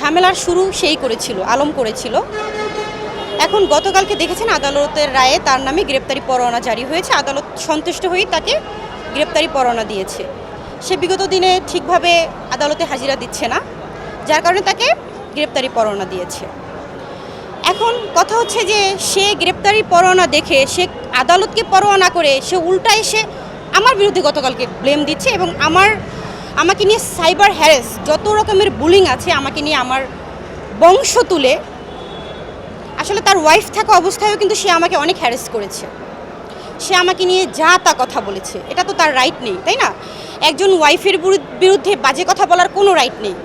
ঝামেলার শুরু সেই করেছিল, আলম করেছিল। এখন গতকালকে দেখেছেন আদালতের রায়ে তার নামে গ্রেপ্তারি পরোয়ানা জারি হয়েছে। আদালত সন্তুষ্ট হয়েই তাকে গ্রেপ্তারি পরোয়ানা দিয়েছে। সে বিগত দিনে ঠিকভাবে আদালতে হাজিরা দিচ্ছে না, যার কারণে তাকে গ্রেপ্তারি পরোয়ানা দিয়েছে। এখন কথা হচ্ছে যে, সে গ্রেপ্তারি পরোয়ানা দেখে, সে আদালতকে পরোয়া না করে, সে উল্টা এসে আমার বিরুদ্ধে গতকালকে ব্লেম দিচ্ছে এবং আমার আমাকে নিয়ে সাইবার হ্যারেস যত রকমের বুলিং আছে আমাকে নিয়ে আমার বংশ তুলে, আসলে তার ওয়াইফ থাকা অবস্থায়ও কিন্তু সে আমাকে অনেক হ্যারেস করেছে। সে আমাকে নিয়ে যা তা কথা বলেছে, এটা তো তার রাইট নেই, তাই না? একজন ওয়াইফের বিরুদ্ধে বাজে কথা বলার কোনো রাইট নেই।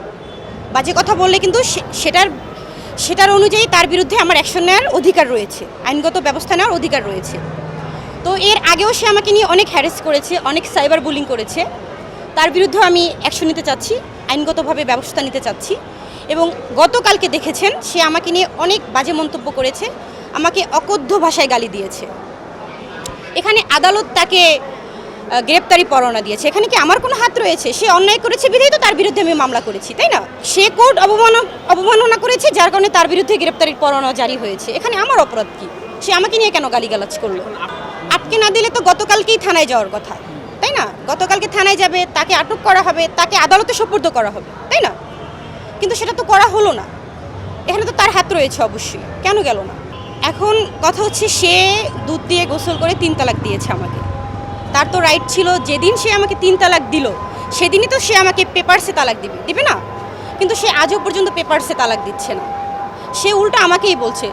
বাজে কথা বললে কিন্তু সেটার সেটার অনুযায়ী তার বিরুদ্ধে আমার অ্যাকশন নেওয়ার অধিকার রয়েছে, আইনগত ব্যবস্থা নেওয়ার অধিকার রয়েছে। তো এর আগেও সে আমাকে নিয়ে অনেক হ্যারেস করেছে, অনেক সাইবার বুলিং করেছে। তার বিরুদ্ধে আমি অ্যাকশন নিতে চাচ্ছি আইনগতভাবে ব্যবস্থা নিতে চাচ্ছি। এবং গতকালকে দেখেছেন সে আমাকে নিয়ে অনেক বাজে মন্তব্য করেছে আমাকে অকথ্য ভাষায় গালি দিয়েছে। এখানে আদালত তাকে গ্রেপ্তারি পরোয়ানা দিয়েছে। এখানে কি আমার কোনো হাত রয়েছে? সে অন্যায় করেছে বিধেই তো তার বিরুদ্ধে আমি মামলা করেছি তাই না? সে কোর্ট অবমান অবমাননা করেছে যার কারণে তার বিরুদ্ধে গ্রেপ্তারির পরোয়ানা জারি হয়েছে। এখানে আমার অপরাধ কি? সে আমাকে নিয়ে কেন গালিগালাজ করল? আটকে না দিলে তো গতকালকেই থানায় যাওয়ার কথা। গতকালকে থানায় যাবে, তাকে আটক করা হবে, তাকে আদালতে সোপর্দ করা হবে, তাই না? কিন্তু সেটা তো করা হলো না। এখানে তো তার হাত রয়েছে অবশ্যই, কেন গেল না? এখন কথা হচ্ছে সে দুধ দিয়ে গোসল করে তিন তালাক দিয়েছে আমাকে। তার তো রাইট ছিল, যেদিন সে আমাকে তিন তালাক দিল, সেদিনই তো সে আমাকে পেপারসে তালাক দিবে দিবে না? কিন্তু সে আজও পর্যন্ত পেপারসে তালাক দিচ্ছে না। সে উল্টা আমাকেই বলছে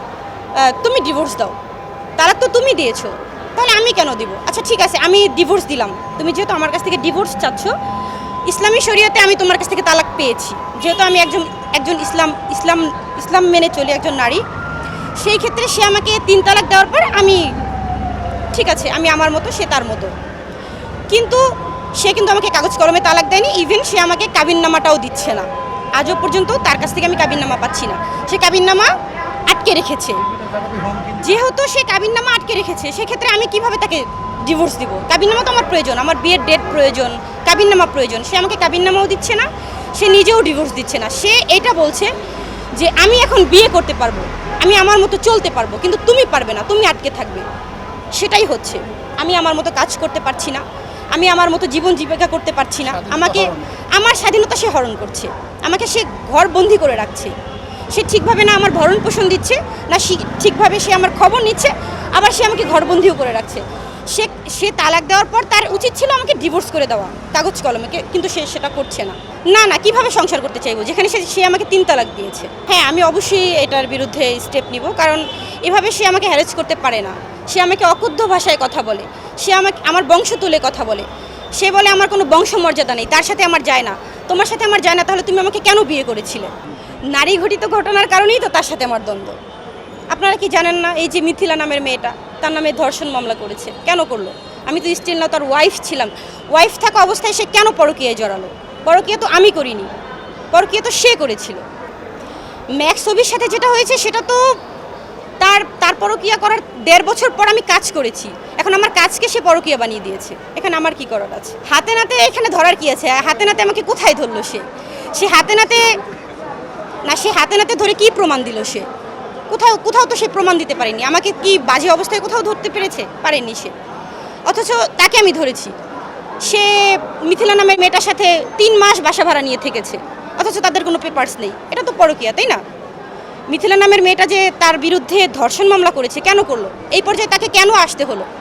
তুমি ডিভোর্স দাও। তালাক তো তুমি দিয়েছ। তাহলে আমি কেন দিব? আচ্ছা ঠিক আছে, আমি ডিভোর্স দিলাম। তুমি যেহেতু আমার কাছ থেকে ডিভোর্স চাচ্ছ, ইসলামী শরীয়তে আমি তোমার কাছ থেকে তালাক পেয়েছি। যেহেতু আমি একজন একজন ইসলাম ইসলাম ইসলাম মেনে চলি একজন নারী, সেই ক্ষেত্রে সে আমাকে তিন তালাক দেওয়ার পর আমি, ঠিক আছে, আমি আমার মতো, সে তার মতো। কিন্তু সে কিন্তু আমাকে কাগজ কলমে তালাক দেয়নি ইভেন সে আমাকে কাবিননামাটাও দিচ্ছে না। আজও পর্যন্ত তার কাছ থেকে আমি কাবিননামা পাচ্ছি না। সে কাবিননামা আটকে রেখেছে। যেহেতু সে কাবিননামা আটকে রেখেছে সেক্ষেত্রে আমি কীভাবে তাকে ডিভোর্স দিব? কাবিননামা তো আমার প্রয়োজন আমার বিয়ের ডেট প্রয়োজন কাবিননামা প্রয়োজন। সে আমাকে কাবিননামাও দিচ্ছে না সে নিজেও ডিভোর্স দিচ্ছে না। সে এটা বলছে যে আমি এখন বিয়ে করতে পারব আমি আমার মতো চলতে পারব কিন্তু তুমি পারবে না তুমি আটকে থাকবে। সেটাই হচ্ছে। আমি আমার মতো কাজ করতে পারছি না আমি আমার মতো জীবন জীবিকা করতে পারছি না। আমাকে আমার স্বাধীনতা সে হরণ করছে। আমাকে সে ঘর বন্দি করে রাখছে। সে ঠিকভাবে না আমার ভরণ পোষণ দিচ্ছে, না ঠিকভাবে সে আমার খবর নিচ্ছে, আবার সে আমাকে ঘরবন্দিও করে রাখছে। সে সে তালাক দেওয়ার পর তার উচিত ছিল আমাকে ডিভোর্স করে দেওয়া, কাগজ কলমেকে কিন্তু সে সেটা করছে না। না না, কীভাবে সংসার করতে চাইব? যেখানে সে সে আমাকে তিন তালাক দিয়েছে। হ্যাঁ আমি অবশ্যই এটার বিরুদ্ধে স্টেপ নিব, কারণ এভাবে সে আমাকে হ্যারেজ করতে পারে না। সে আমাকে অকুদ্ধ ভাষায় কথা বলে। সে আমাকে, আমার বংশ তুলে কথা বলে। সে বলে আমার কোনো বংশমর্যাদা নেই, তার সাথে আমার যায় না। তোমার সাথে আমার যায় না, তাহলে তুমি আমাকে কেন বিয়ে করেছিলে? নারী ঘটিত ঘটনার কারণেই তো তার সাথে আমার দ্বন্দ্ব। আপনারা কি জানেন না, এই যে মিথিলা নামের মেয়েটা, তার নামে ধর্ষণ মামলা করেছে। কেন করল? আমি তো স্টিল না, তার ওয়াইফ ছিলাম। ওয়াইফ থাকা অবস্থায় সে কেন পরকীয়ায় জড়ালো? পরকীয়া তো আমি করিনি। পরকীয়া তো সে করেছিল। ম্যাক্স ছবির সাথে যেটা হয়েছে, সেটা তো তার তার পরকীয়া করার? দেড় বছর পর আমি কাজ করেছি। এখন আমার কাজকে সে পরকীয়া বানিয়ে দিয়েছে। এখানে আমার কি করার আছে? হাতে নাতে এখানে ধরার কি আছে? হাতে নাতে আমাকে কোথায় ধরলো সে? সে হাতে নাতে, না, সে হাতে নাতে ধরে কি প্রমাণ দিল সে? কোথাও কোথাও তো সে প্রমাণ দিতে পারেনি। আমাকে কি বাজে অবস্থায় কোথাও ধরতে পেরেছে? পারেনি সে। অথচ তাকে আমি ধরেছি। সে মিথিলা নামের মেয়েটার সাথে তিন মাস বাসা ভাড়া নিয়ে থেকেছে। অথচ তাদের কোনো পেপার্স নেই। এটা তো পরকীয়া, তাই না? মিথিলা নামের মেয়েটা যে তার বিরুদ্ধে ধর্ষণ মামলা করেছে, কেন করল? এই পর্যায়ে তাকে কেন আসতে হলো?